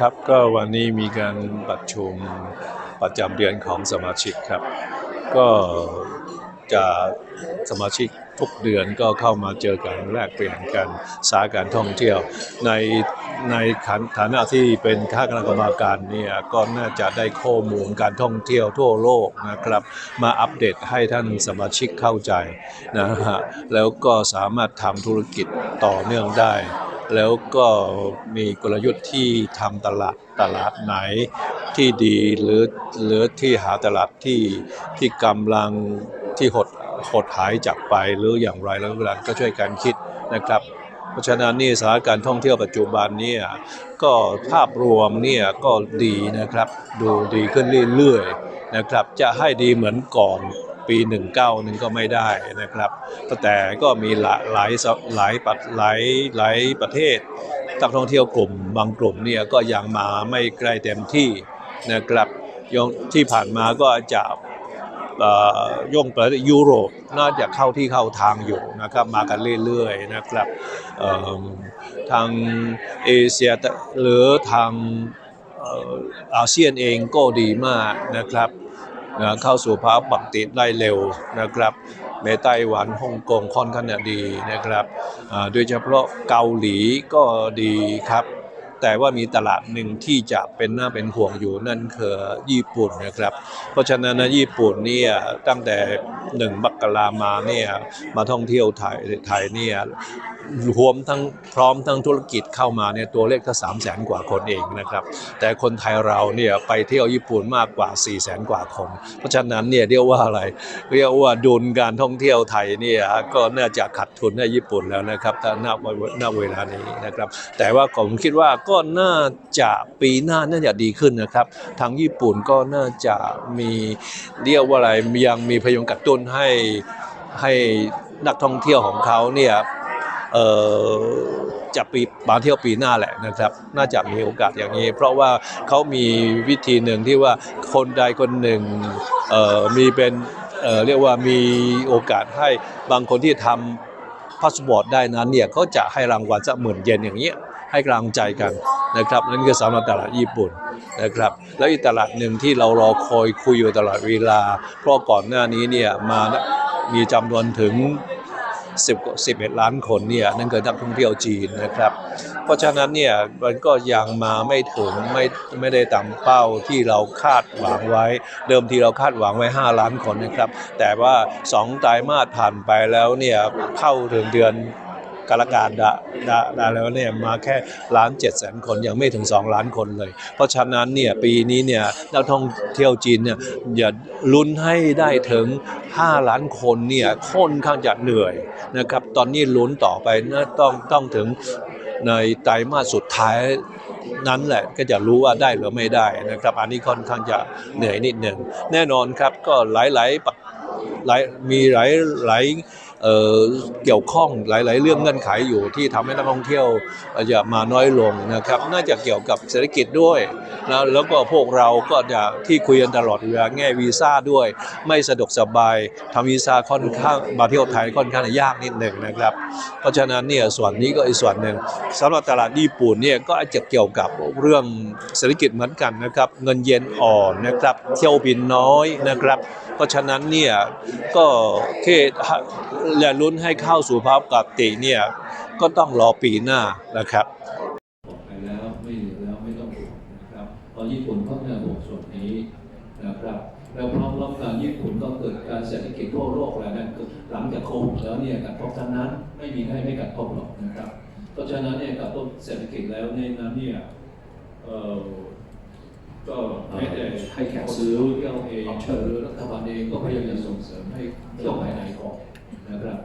ครับก็วันนี้มีการประชุมประจำเดือนของสมาชิกครับ ก็จะสมาชิกทุกเดือนก็เข้ามาเจอกันแลกเปลี่ยนกันสาการท่องเที่ยว ในในฐานะที่เป็นข้าคณะกรรมการเนี่ยก็น่าจะได้ข้อมูลการท่องเที่ยวทั่วโลกนะครับ มาอัปเดตให้ท่านสมาชิกเข้าใจนะฮะแล้วก็สามารถทำธุรกิจต่อเนื่องได้ แล้วก็มีกลยุทธ์ที่ทำตลาดตลาดไหนที่ดีหรือหรือที่หาตลาดที่ที่กำลังที่หดหดหายจากไปหรืออย่างไรแล้วเวลาก็ช่วยกันคิดนะครับเพราะฉะนั้นนี่สถานการณ์ท่องเที่ยวปัจจุบันเนี่ยก็ภาพรวมเนี่ยก็ดีนะครับ ดูดีขึ้นเรื่อยๆนะครับ จะให้ดีเหมือนก่อน ปี 19นึงก็ไม่ได้นะครับแต่ก็มีหลายหลายหลายปัหลายหลายประเทศนักท่องเที่ยวกลุ่ม บางกลุ่มเนี่ยก็ยังมาไม่ใกล้เต็มที่นะครับยงที่ผ่านมาก็จะย่อย่งประเทศยุโรปน่าจะเข้าที่เข้าทางอยู่นะครับมากันเรื่อยๆนะครับทางเอเชียหรือทางอาเซียนเองก็ดีมากนะครับ นะเข้าสู่ภาวะปกติได้เร็วนะครับเมไต้หวันฮ่องกงค่อนข้างดีนะครับโดยเฉพาะเกาหลีก็ดีครับ แต่ว่ามีตลาดหนึ่งที่จะเป็นหน้าเป็นห่วงอยู่นั่นคือญี่ปุ่นนะครับ เพราะฉะนั้นนะญี่ปุ่นเนี่ยตั้งแต่หนึ่งบักรามาเนี่ยมาท่องเที่ยวไทยไทยเนี่ยรวมทั้งพร้อมทั้งธุรกิจเข้ามาเนี่ยตัวเลขก็สามแสนกว่าคนเองนะครับ แต่คนไทยเราเนี่ยไปเที่ยวญี่ปุ่นมากกว่า4ี่แสนกว่าคน เพราะฉะนั้นเนี่ยเรียกว่าอะไร เรียกว่าดุลการท่องเที่ยวไทยเนี่ยก็น่าจะขัดทุนให้ญี่ปุ่นแล้วนะครับถ้าณณเวลานี้นะครับ แต่ว่าผมคิดว่าก็็น่าจะปีหน้าน่าจะดีขึ้นนะครับ ทางญี่ปุ่นก็น่าจะมีเรียกว่าอะไรยังมีพยงกระตุ้นให้ให้นักท่องเที่ยวของเขาเนี่ยเอ่อจะปีมาเที่ยวปีหน้าแหละนะครับ น่าจะมีโอกาสอย่างนี้ เพราะว่าเขามีวิธีหนึ่งที่ว่าคนใดคนหนึ่งเอ่อมีเป็นเอ่อเรียกว่ามีโอกาสให้บางคนที่ทำพาสปอร์ตได้นั้นเนี่ยเขาจะให้รางวัลสักหมื่นเยนอย่างเงี้ย ให้กำลังใจกันนะครับนั่นคือสำหรับตลาดญี่ปุ่นนะครับแล้วอีกตลาดหนึ่งที่เรารอคอยคุยอยู่ตลอดเวลา เพราะก่อนหน้านี้เนี่ยมามีจำนวนถึง10 11 ล้านคนเนี่ยนั่นคือนักท่องเที่ยวจีนนะครับ เพราะฉะนั้นเนี่ยมันก็ยังมาไม่ถึงไม่ไม่ได้ตามเป้าที่เราคาดหวังไว้ เดิมทีเราคาดหวังไว้ 5 ล้านคนนะครับ แต่ว่า 2 ไตรมาสผ่านไปแล้วเนี่ยเข้าถึงเดือน กรกาดาดาดาแล้วเนี่ยมาแค่ล้านเจ็ดแสนคนยังไม่ถึง 2 ล้านคนเลย เพราะฉะนั้นเนี่ยปีนี้เนี่ยนักท่องเที่ยวจีนเนี่ยอย่าลุ้นให้ได้ถึง 5 ล้านคนเนี่ยค่อนข้างจะเหนื่อยนะครับตอนนี้ลุ้นต่อไปนะต้องต้องถึงในไตรมาสสุดท้ายนั้นแหละก็จะรู้ว่าได้หรือไม่ได้นะครับ อันนี้ค่อนข้างจะเหนื่อยนิดหนึ่งแน่นอนครับก็หลายๆหลายมีหลายหลาย เเกี่ยวข้องหลาย ๆ เรื่องเงื่อนไขอยู่ที่ทำให้นักท่องเที่ยวจะมาน้อยลงนะครับ น่าจะเกี่ยวกับเศรษฐกิจด้วยนะแล้วก็พวกเราก็จะที่คุยกันตลอดเวลาแง่วีซ่าด้วย ไม่สะดวกสบายทำวีซ่าค่อนข้างมาเที่ยวไทยค่อนข้างจะยากนิดหนึ่งนะครับ เพราะฉะนั้นเนี่ยส่วนนี้ก็อีกส่วนหนึ่งสำหรับตลาดญี่ปุ่นเนี่ยก็อาจจะเกี่ยวกับเรื่องเศรษฐกิจเหมือนกันนะครับ เงินเยนอ่อนนะครับ เที่ยวบินน้อยนะครับ เพราะฉะนั้นเนี่ยก็แค่อย่าลุ้นให้เข้าสู่ภาวะปกติเนี่ยก็ต้องรอปีหน้านะครับไปแล้วไม่เหลือแล้วไม่ต้องห่วงนะครับพราะญี่ปุ่นก็จะห่วงส่วนนี้นะครับแล้วพร้อมๆกันญี่ปุ่นก็เกิดการเศรษฐกิจทั่วโลกแล้วนั่นคือหลังจากโควิดแล้วเนี่ยกระทบทั้งนั้นไม่มีใครไม่กระทบหรอกนะครับเพราะฉะนั้นเนี่ยกระทบเศรษฐกิจแล้วในนั้นเนี่ยเอ่อก็ไม่ได้ให้แขกซื้อเที่ยวเองหรือรัฐบาลเองก็พยายามจะส่งเสริมให้เที่ยวภายในก่อน นะครับ